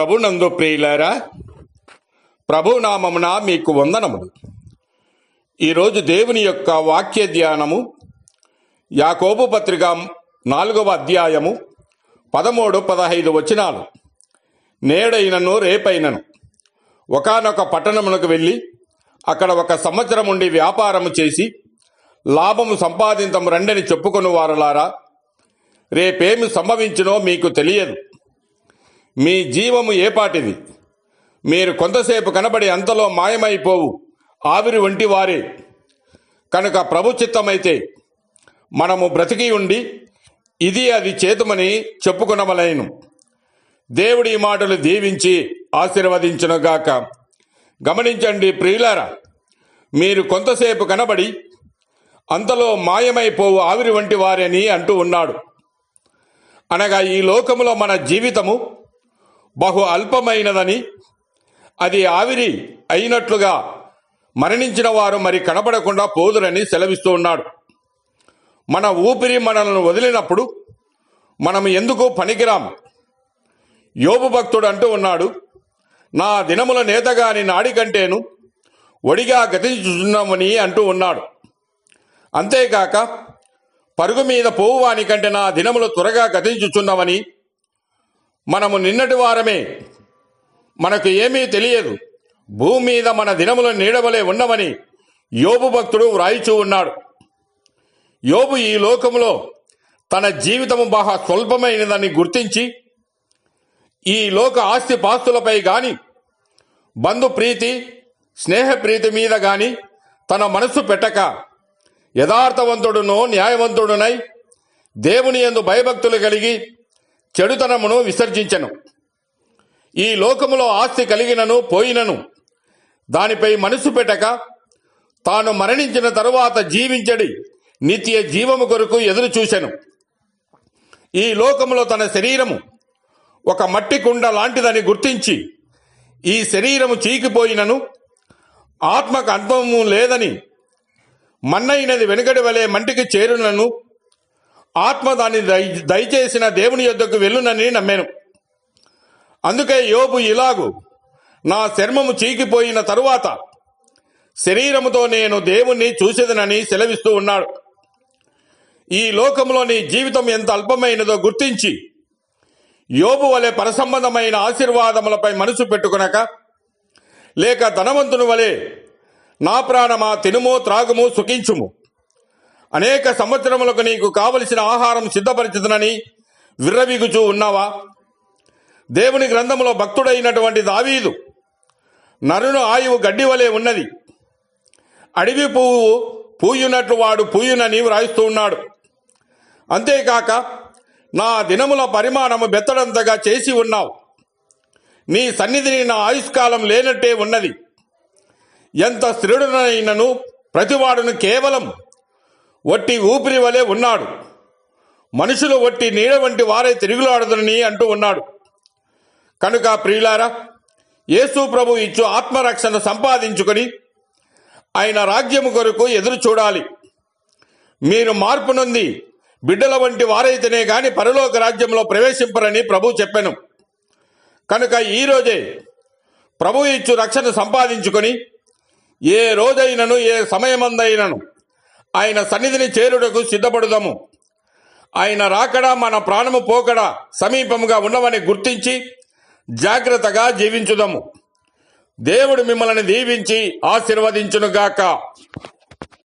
ప్రభునందు ప్రియులారా ప్రభు నామమున మీకు వందనములు. ఈరోజు దేవుని యొక్క వాక్య ధ్యానము యాకోబు పత్రిక నాలుగవ అధ్యాయము పదమూడు పదహైదు వచనాలు. నేడైనను రేపైనను. ఒకానొక పట్టణమునకు వెళ్ళి అక్కడ ఒక సంవత్సరం ఉండి వ్యాపారము చేసి లాభము సంపాదించము రండని చెప్పుకొని వారలారా రేపేమి సంభవించునో మీకు తెలియదు. మీ జీవము ఏపాటిది మీరు కొంతసేపు కనబడి అంతలో మాయమైపోవు. ఆవిరి వంటి వారే. కనుక ప్రభు చిత్తమైతే మనము బ్రతికి ఉండి ఇది అది చేతుమని చెప్పుకునవలేను. దేవుడి మాటలు దీవించి ఆశీర్వదించునుగాక. గమనించండి ప్రియులారా మీరు కొంతసేపు కనబడి అంతలో మాయమైపోవు ఆవిరి వంటి వారని అంటూ ఉన్నాడు. అనగా ఈ లోకములో మన జీవితము బహు అల్పమైనదని అది ఆవిరి అయినట్లుగా మరణించిన వారు మరి కనపడకుండా పోదురని సెలవిస్తూ ఉన్నాడు. మన ఊపిరి మనల్ని వదిలినప్పుడు మనం ఎందుకు పనికిరాం? యోబు భక్తుడు అంటూ ఉన్నాడు నా దినముల నేతగాని నాడి కంటేను ఒడిగా గతించుతున్నామని అంటూ ఉన్నాడు. అంతేకాక పరుగు మీద పోవువాని కంటే నా దినములు త్వరగా గతించుచున్నామని మనము నిన్నటి వారమే. మనకు ఏమీ తెలియదు. భూమి మీద మన దినముల నీడవలే ఉన్నవని యోబు భక్తుడు వ్రాయిచూ ఉన్నాడు. యోబు ఈ లోకములో తన జీవితము బహా స్వల్పమైనదని గుర్తించి ఈ లోక ఆస్తి పాస్తులపై గాని బంధు ప్రీతి స్నేహప్రీతి మీద గాని తన మనస్సు పెట్టక యథార్థవంతుడును న్యాయవంతుడునై దేవుని యందు భయభక్తులు కలిగి చెడుతనమును విసర్జించను. ఈ లోకములో ఆస్తి కలిగినను పోయినను. దానిపై మనసు పెట్టక తాను మరణించిన తరువాత జీవించడి నిత్య జీవము కొరకు ఎదురు చూశాను ఈ లోకములో తన శరీరము ఒక మట్టి కుండ లాంటిదని గుర్తించి ఈ శరీరము చీకిపోయినను. ఆత్మకు అంతము లేదని మన్నైనది వెనుకడి వలె మంటికి చేరునను. ఆత్మ దాన్ని దయ- దయచేసిన దేవుని యొద్దకు వెళ్ళునని నమ్మాను. అందుకే యోబు ఇలాగు నా చర్మము చీకిపోయిన తరువాత శరీరముతో నేను దేవుణ్ణి చూసేదనని సెలవిస్తూ ఉన్నాడు. ఈ లోకంలోని జీవితం ఎంత అల్పమైనదో గుర్తించి యోబు వలె పరసంబంధమైన ఆశీర్వాదములపై మనసు పెట్టుకునక లేక ధనవంతుని వలె నా ప్రాణమా తినుము త్రాగుము సుఖించుము. అనేక సంవత్సరములకు నీకు కావలసిన ఆహారం సిద్ధపరిచితనని విర్రవీగుచూ ఉన్నావా? దేవుని గ్రంథములో భక్తుడైనటువంటి దావీదు నరును ఆయువు గడ్డి వలె ఉన్నది. అడవి పువ్వు పూయునట్లు వాడు పూయునని వ్రాయిస్తూ ఉన్నాడు. అంతేకాక నా దినముల పరిమాణము బెత్తడంతగా చేసి ఉన్నావు. నీ సన్నిధిని నా ఆయుష్కాలం లేనట్టే ఉన్నది. ఎంత స్థిరుడునైనను ప్రతివాడును కేవలం వట్టి ఊపిరి వలె ఉన్నాడు. మనుషులు వట్టి నీడ వంటి వారే తిరుగులాడుదని అంటూ ఉన్నాడు. కనుక ప్రియులారా యేసు ప్రభు ఇచ్చు ఆత్మరక్షణ సంపాదించుకొని ఆయన రాజ్యము కొరకు ఎదురు చూడాలి. మీరు మార్పు నొంది బిడ్డల వంటి వారైతేనే గాని పరలోక రాజ్యంలో ప్రవేశింపరని ప్రభు చెప్పాను. కనుక ఈ రోజే ప్రభు ఇచ్చు రక్షణ సంపాదించుకొని ఏ రోజైనను ఏ సమయమందైనను ఆయన సన్నిధిని చేరుటకు సిద్ధపడుదాము. ఆయన రాకడా మన ప్రాణము పోకడా సమీపముగా ఉన్నవని గుర్తించి జాగ్రత్తగా జీవించుదాము. దేవుడు మిమ్మల్ని దీవించి ఆశీర్వదించునుగాక.